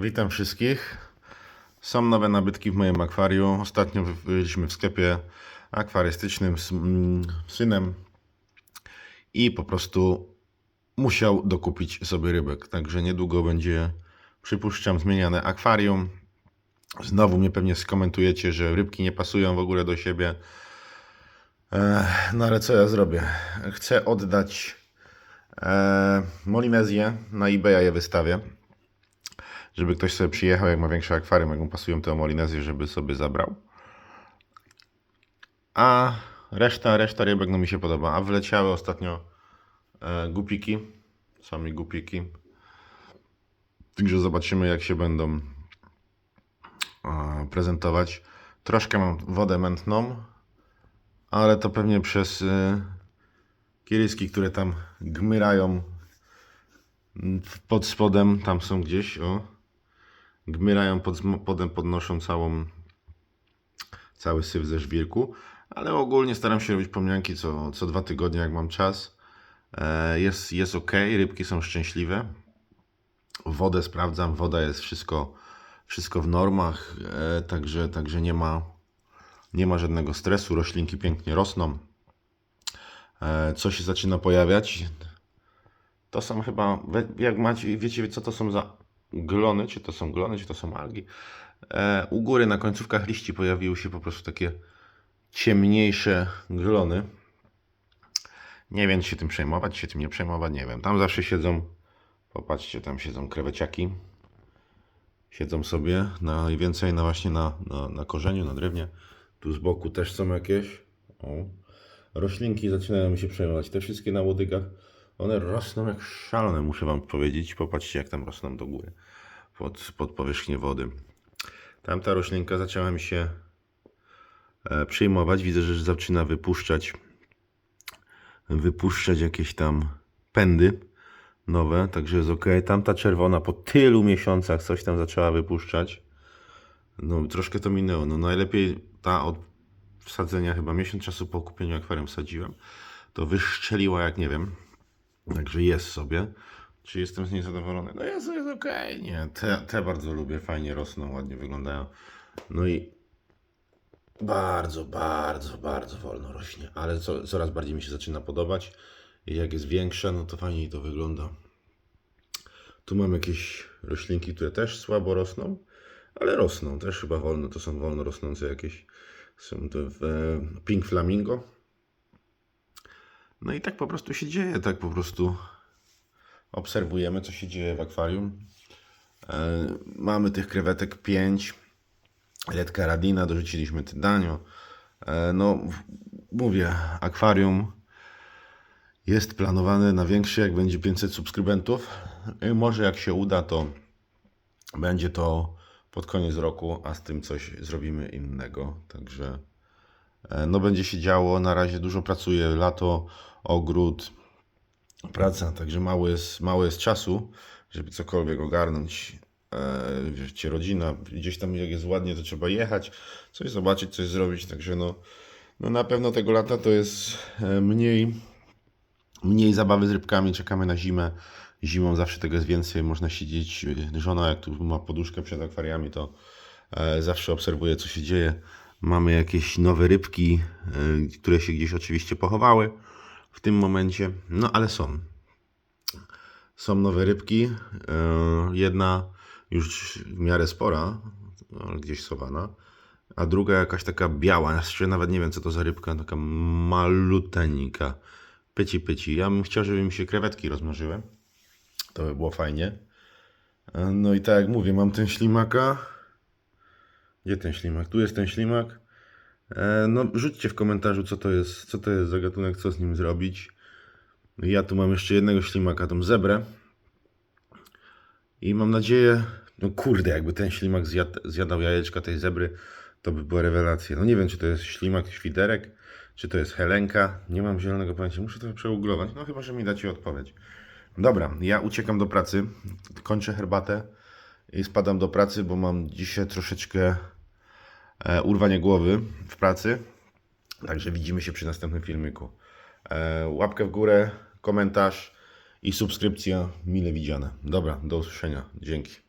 Witam wszystkich. Są nowe nabytki w moim akwarium. Ostatnio byliśmy w sklepie akwarystycznym z mm, synem i po prostu musiał dokupić sobie rybek. Także niedługo będzie, przypuszczam, zmieniane akwarium. Znowu mnie pewnie skomentujecie, że rybki nie pasują w ogóle do siebie. No ale co ja zrobię? Chcę oddać e, Molinezję. Na eBaya je wystawię żeby ktoś sobie przyjechał, jak ma większe akwarium, jak mu pasują te molinezje, żeby sobie zabrał. A reszta, reszta rybek no mi się podoba. A wleciały ostatnio e, gupiki, sami gupiki. Także zobaczymy, jak się będą e, prezentować. Troszkę mam wodę mętną, ale to pewnie przez e, kieliski, które tam gmyrają pod spodem, tam są gdzieś, o gmyrają pod spodem, podnoszą całą, cały syf ze żwirku, ale ogólnie staram się robić pomnianki co, co dwa tygodnie, jak mam czas. E, Jest, jest ok, rybki są szczęśliwe. Wodę sprawdzam, woda jest wszystko, wszystko w normach, e, także, także nie, ma, nie ma żadnego stresu, roślinki pięknie rosną. E, Co się zaczyna pojawiać? To są chyba, jak macie, wiecie co to są za glony, czy to są glony, czy to są algi. E, u góry na końcówkach liści pojawiły się po prostu takie ciemniejsze glony. Nie wiem, czy się tym przejmować, czy się tym nie przejmować, nie wiem. Tam zawsze siedzą, popatrzcie, tam siedzą kreweciaki. Siedzą sobie najwięcej na właśnie na, na, na korzeniu, na drewnie. Tu z boku też są jakieś. O. Roślinki zaczynają mi się przejmować. Te wszystkie na łodygach, one rosną jak szalone, muszę Wam powiedzieć. Popatrzcie, jak tam rosną do góry, pod, pod powierzchnię wody. Tamta roślinka zaczęła mi się e, przyjmować. Widzę, że zaczyna wypuszczać wypuszczać jakieś tam pędy nowe, także jest ok. Tamta czerwona po tylu miesiącach coś tam zaczęła wypuszczać. No, troszkę to minęło. No, najlepiej ta od wsadzenia, chyba miesiąc czasu po kupieniu akwarium wsadziłem, to wyszczeliła jak nie wiem. Także jest sobie. Czy jestem z niej zadowolony? No jest, jest ok. Nie, te, te bardzo lubię. Fajnie rosną, ładnie wyglądają. No i bardzo, bardzo, bardzo wolno rośnie, ale co, coraz bardziej mi się zaczyna podobać. I jak jest większa, no to fajniej to wygląda. Tu mam jakieś roślinki, które też słabo rosną, ale rosną też chyba wolno. To są wolno rosnące jakieś. Są to w, e, Pink Flamingo. No i tak po prostu się dzieje, tak po prostu obserwujemy, co się dzieje w akwarium. E, mamy tych krewetek 5. Letka Radina, dorzuciliśmy Tydanio. E, no, mówię, akwarium jest planowane na większe, jak będzie 500 subskrybentów. I może jak się uda, to będzie to pod koniec roku, a z tym coś zrobimy innego. Także e, no będzie się działo. Na razie dużo pracuję, lato, ogród, praca, także mało jest, mało jest czasu, żeby cokolwiek ogarnąć. E, wiecie, rodzina, gdzieś tam jak jest ładnie, to trzeba jechać, coś zobaczyć, coś zrobić, także no, no na pewno tego lata to jest e, mniej, mniej zabawy z rybkami, czekamy na zimę. Zimą zawsze tego jest więcej, można siedzieć, żona jak tu ma poduszkę przed akwariami, to e, zawsze obserwuje, co się dzieje. Mamy jakieś nowe rybki, które się gdzieś oczywiście pochowały w tym momencie, no ale są. Są nowe rybki. e, Jedna już w miarę spora, gdzieś schowana, a druga jakaś taka biała. Ja nawet nie wiem, co to za rybka, taka maluteńka. Pyci, pyci. Ja bym chciał, żeby mi się krewetki rozmnożyły. To by było fajnie. E, No i tak jak mówię, mam ten ślimaka. Gdzie ten ślimak? Tu jest ten ślimak. E, No, rzućcie w komentarzu, co to jest, co to jest za gatunek, co z nim zrobić. Ja tu mam jeszcze jednego ślimaka, tą zebrę. I mam nadzieję, no kurde, jakby ten ślimak zjadł, zjadał jajeczka tej zebry, to by była rewelacja. No nie wiem, czy to jest ślimak świderek, czy to jest helenka. Nie mam zielonego pojęcia. Muszę to przeuglować. No chyba, że mi dacie odpowiedź. Dobra, ja uciekam do pracy, kończę herbatę i spadam do pracy, bo mam dzisiaj troszeczkę urwanie głowy w pracy. Także widzimy się przy następnym filmiku. E, łapkę w górę, komentarz i subskrypcja mile widziane. Dobra, do usłyszenia. Dzięki.